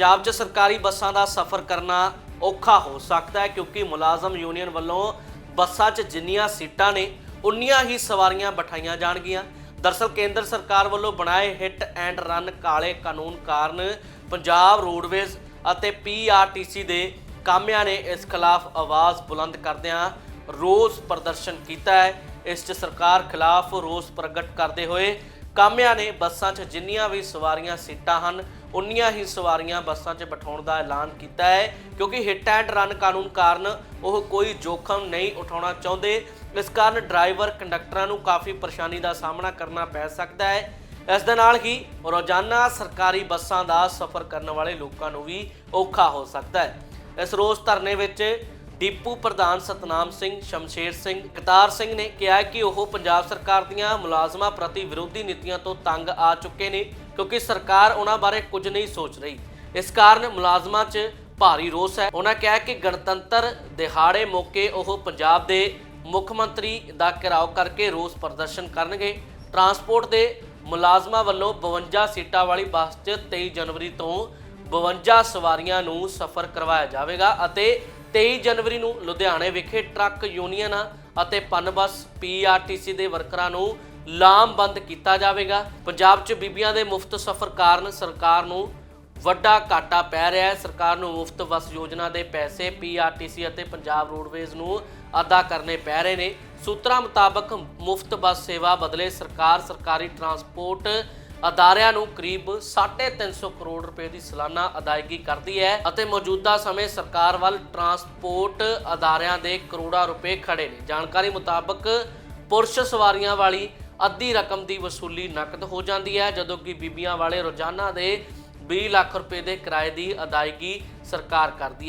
ਪੰਜਾਬ 'ਚ ਸਰਕਾਰੀ ਬੱਸਾਂ ਦਾ ਸਫ਼ਰ ਕਰਨਾ ਔਖਾ ਹੋ ਸਕਦਾ ਹੈ ਕਿਉਂਕਿ ਮੁਲਾਜ਼ਮ ਯੂਨੀਅਨ ਵੱਲੋਂ ਬੱਸਾਂ 'ਚ ਜਿੰਨੀਆਂ ਸੀਟਾਂ ਨੇ, ਉਨੀਆਂ ਹੀ ਸਵਾਰੀਆਂ ਬਿਠਾਈਆਂ ਜਾਣਗੀਆਂ। ਦਰਸਲ ਕੇਂਦਰ ਸਰਕਾਰ ਵੱਲੋਂ ਬਣਾਏ ਹਿੱਟ ਐਂਡ ਰਨ ਕਾਲੇ ਕਾਨੂੰਨ ਕਾਰਨ ਪੰਜਾਬ ਰੋਡਵੇਜ਼ ਅਤੇ ਪੀਆਰਟੀਸੀ ਦੇ ਕਾਮਿਆਂ ਨੇ ਇਸ ਖਿਲਾਫ ਆਵਾਜ਼ ਬੁਲੰਦ ਕਰਦਿਆਂ ਰੋਸ ਪ੍ਰਦਰਸ਼ਨ ਕੀਤਾ ਹੈ। ਇਸ 'ਚ ਸਰਕਾਰ ਖਿਲਾਫ ਰੋਸ ਪ੍ਰਗਟ ਕਰਦੇ ਹੋਏ ਕਾਮਿਆਂ ਨੇ ਬੱਸਾਂ 'ਚ ਜਿੰਨੀਆਂ ਵੀ ਸਵਾਰੀਆਂ ਸੀਟਾਂ ਹਨ ਉਨੀਆਂ ਹੀ ਸਵਾਰੀਆਂ ਬੱਸਾਂ 'ਚ ਬਿਠਾਉਣ ਦਾ ਐਲਾਨ ਕੀਤਾ ਹੈ, ਕਿਉਂਕਿ ਹਿੱਟ ਐਂਡ ਰਨ ਕਾਨੂੰਨ ਕਾਰਨ ਉਹ ਕੋਈ ਜੋਖਮ ਨਹੀਂ ਉਠਾਉਣਾ ਚਾਹੁੰਦੇ। ਇਸ ਕਾਰਨ ਡਰਾਈਵਰ ਕੰਡਕਟਰਾਂ ਨੂੰ ਕਾਫੀ ਪਰੇਸ਼ਾਨੀ ਦਾ ਸਾਹਮਣਾ ਕਰਨਾ ਪੈ ਸਕਦਾ ਹੈ। ਇਸ ਦੇ ਨਾਲ ਹੀ ਰੋਜ਼ਾਨਾ ਸਰਕਾਰੀ ਬੱਸਾਂ ਦਾ ਸਫ਼ਰ ਕਰਨ ਵਾਲੇ ਲੋਕਾਂ ਨੂੰ ਵੀ ਔਖਾ ਹੋ ਸਕਦਾ ਹੈ। ਇਸ ਰੋਜ਼ ਧਰਨੇ ਵਿੱਚ ਡਿਪੂ ਪ੍ਰਧਾਨ ਸਤਨਾਮ ਸਿੰਘ ਸ਼ਮਸ਼ੇਰ ਸਿੰਘ ਕਤਾਰ ਸਿੰਘ ਨੇ ਕਿਹਾ ਕਿ ਉਹ ਪੰਜਾਬ ਸਰਕਾਰ ਦੀਆਂ ਮੁਲਾਜ਼ਮਾਂ ਪ੍ਰਤੀ ਵਿਰੋਧੀ ਨੀਤੀਆਂ ਤੋਂ ਤੰਗ ਆ ਚੁੱਕੇ ਨੇ, ਕਿਉਂਕਿ ਸਰਕਾਰ ਉਹਨਾਂ ਬਾਰੇ ਕੁਝ ਨਹੀਂ ਸੋਚ ਰਹੀ। ਇਸ ਕਾਰਨ ਮੁਲਾਜ਼ਮਾਂ 'ਚ ਭਾਰੀ ਰੋਸ ਹੈ। ਉਹਨਾਂ ਕਿਹਾ ਕਿ ਗਣਤੰਤਰ ਦਿਹਾੜੇ ਮੌਕੇ ਉਹ ਪੰਜਾਬ ਦੇ ਮੁੱਖ ਮੰਤਰੀ ਦਾ ਘਿਰਾਓ ਕਰਕੇ ਰੋਸ ਪ੍ਰਦਰਸ਼ਨ ਕਰਨਗੇ। ਟਰਾਂਸਪੋਰਟ ਦੇ ਮੁਲਾਜ਼ਮਾਂ ਵੱਲੋਂ 52 ਸੀਟਾਂ ਵਾਲੀ ਬੱਸ 'ਚ 23 ਜਨਵਰੀ ਤੋਂ 52 ਸਵਾਰੀਆਂ ਨੂੰ ਸਫ਼ਰ ਕਰਵਾਇਆ ਜਾਵੇਗਾ ਅਤੇ 23 ਜਨਵਰੀ ਨੂੰ ਲੁਧਿਆਣੇ ਵਿਖੇ ਟਰੱਕ ਯੂਨੀਅਨਾਂ ਅਤੇ ਪਨਬਸ ਪੀਆਰਟੀਸੀ ਦੇ ਵਰਕਰਾਂ ਨੂੰ ਲਾਮਬੰਦ ਕੀਤਾ ਜਾਵੇਗਾ। ਪੰਜਾਬ 'ਚ ਬੀਬੀਆਂ ਦੇ ਮੁਫਤ ਸਫ਼ਰ ਕਾਰਨ ਸਰਕਾਰ ਨੂੰ ਵੱਡਾ ਘਾਟਾ ਪੈ ਰਿਹਾ ਹੈ। ਸਰਕਾਰ ਨੂੰ ਮੁਫਤ ਬੱਸ ਯੋਜਨਾ ਦੇ ਪੈਸੇ ਪੀਆਰਟੀਸੀ ਅਤੇ ਪੰਜਾਬ ਰੋਡਵੇਜ਼ ਨੂੰ ਅਦਾ ਕਰਨੇ ਪੈ ਰਹੇ ਨੇ। ਸੂਤਰਾਂ ਮੁਤਾਬਕ ਮੁਫਤ ਬੱਸ ਸੇਵਾ ਬਦਲੇ ਸਰਕਾਰ ਸਰਕਾਰੀ ਟਰਾਂਸਪੋਰਟ ਅਦਾਰਿਆਂ ਨੂੰ ਕਰੀਬ 350 ਕਰੋੜ ਰੁਪਏ ਦੀ ਸਾਲਾਨਾ ਅਦਾਇਗੀ ਕਰਦੀ ਹੈ ਅਤੇ ਮੌਜੂਦਾ ਸਮੇਂ ਸਰਕਾਰ ਵੱਲ ਟਰਾਂਸਪੋਰਟ ਅਦਾਰਿਆਂ ਦੇ ਕਰੋੜਾਂ ਰੁਪਏ ਖੜੇ ਨੇ। ਜਾਣਕਾਰੀ ਮੁਤਾਬਕ ਪੁਰਸ਼ ਸਵਾਰੀਆਂ ਵਾਲੀ ਅੱਧੀ ਰਕਮ ਦੀ ਵਸੂਲੀ ਨਕਦ ਹੋ ਜਾਂਦੀ ਹੈ, ਜਦੋਂ ਕਿ ਬੀਬੀਆਂ ਵਾਲੇ ਰੋਜ਼ਾਨਾ ਦੇ 20 ਲੱਖ ਰੁਪਏ ਦੇ ਕਿਰਾਏ ਦੀ ਅਦਾਇਗੀ ਸਰਕਾਰ ਕਰਦੀ ਹੈ।